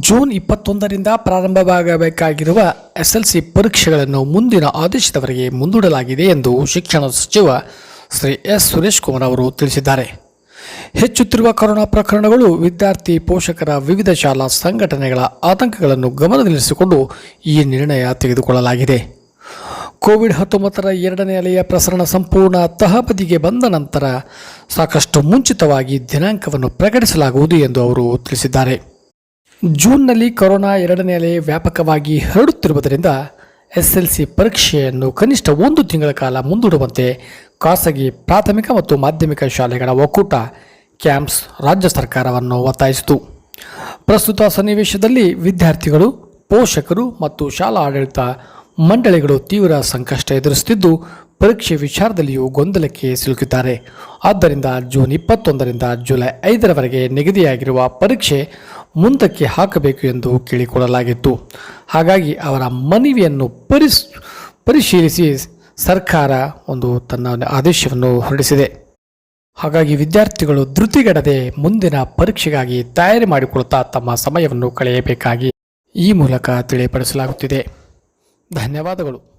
June ಇಪ್ಪತ್ತೊಂದರಿಂದ ಪ್ರಾರಂಭವಾಗಬೇಕಾಗಿರುವ SLC ಪರೀಕ್ಷೆಗಳನ್ನು ಮುಂದಿನ ಆದೇಶದವರೆಗೆ ಮುಂದೂಡಲಾಗಿದೆ ಎಂದು ಶಿಕ್ಷಣ ಸಚಿವ ಶ್ರೀ ಎಸ್ ಸುರೇಶ್ ಕುಮಾರ್ ಅವರು ತಿಳಿಸಿದ್ದಾರೆ. ಹೆಚ್ಚುತ್ತಿರುವ ಕೊರೋನಾ ಪ್ರಕರಣಗಳು ವಿದ್ಯಾರ್ಥಿ, ಪೋಷಕರ ವಿವಿಧ ಶಾಲಾ ಸಂಘಟನೆಗಳ ಆತಂಕಗಳನ್ನು ಗಮನದಲ್ಲಿರಿಸಿಕೊಂಡು ಈ ನಿರ್ಣಯ ತೆಗೆದುಕೊಳ್ಳಲಾಗಿದೆ. ಕೋವಿಡ್ ಹತ್ತೊಂಬತ್ತರ ಎರಡನೇ ಅಲೆಯ ಪ್ರಸರಣ ಸಂಪೂರ್ಣ ತಹಬದಿಗೆ ಬಂದ ನಂತರ ಸಾಕಷ್ಟು ಮುಂಚಿತವಾಗಿ ದಿನಾಂಕವನ್ನು ಪ್ರಕಟಿಸಲಾಗುವುದು ಎಂದು ಅವರು ತಿಳಿಸಿದ್ದಾರೆ. ಜೂನ್ನಲ್ಲಿ ಕೊರೋನಾ ಎರಡನೇ ಅಲೆ ವ್ಯಾಪಕವಾಗಿ ಹರಡುತ್ತಿರುವುದರಿಂದ ಎಸ್ ಎಲ್ ಸಿ ಪರೀಕ್ಷೆಯನ್ನು ಕನಿಷ್ಠ ಒಂದು ತಿಂಗಳ ಕಾಲ ಮುಂದೂಡುವಂತೆ ಖಾಸಗಿ ಪ್ರಾಥಮಿಕ ಮತ್ತು ಮಾಧ್ಯಮಿಕ ಶಾಲೆಗಳ ಒಕ್ಕೂಟ ಕ್ಯಾಂಪ್ಸ್ ರಾಜ್ಯ ಸರ್ಕಾರವನ್ನು ಒತ್ತಾಯಿಸಿತು. ಪ್ರಸ್ತುತ ಸನ್ನಿವೇಶದಲ್ಲಿ ವಿದ್ಯಾರ್ಥಿಗಳು, ಪೋಷಕರು ಮತ್ತು ಶಾಲಾ ಆಡಳಿತ ಮಂಡಳಿಗಳು ತೀವ್ರ ಸಂಕಷ್ಟ ಎದುರಿಸುತ್ತಿದ್ದು, ಪರೀಕ್ಷೆ ವಿಚಾರದಲ್ಲಿಯೂ ಗೊಂದಲಕ್ಕೆ ಸಿಲುಕಿದ್ದಾರೆ. ಆದ್ದರಿಂದ ಜೂನ್ ಇಪ್ಪತ್ತೊಂದರಿಂದ ಜುಲೈ ಐದರವರೆಗೆ ನಿಗದಿಯಾಗಿರುವ ಪರೀಕ್ಷೆ ಮುಂದಕ್ಕೆ ಹಾಕಬೇಕು ಎಂದು ಕೇಳಿಕೊಳ್ಳಲಾಗಿತ್ತು. ಹಾಗಾಗಿ ಅವರ ಮನವಿಯನ್ನು ಪರಿಸ್, ಪರಿಶೀಲಿಸಿ ಸರ್ಕಾರ ಒಂದು ತನ್ನ ಆದೇಶವನ್ನು ಹೊರಡಿಸಿದೆ. ಹಾಗಾಗಿ ವಿದ್ಯಾರ್ಥಿಗಳು ಧೃತಿಗೆಡದೆ ಮುಂದಿನ ಪರೀಕ್ಷೆಗಾಗಿ ತಯಾರಿ ಮಾಡಿಕೊಳ್ಳುತ್ತಾ ತಮ್ಮ ಸಮಯವನ್ನು ಕಳೆಯಬೇಕಾಗಿ ಈ ಮೂಲಕ ತಿಳಿಯಪಡಿಸಲಾಗುತ್ತಿದೆ. ಧನ್ಯವಾದಗಳು.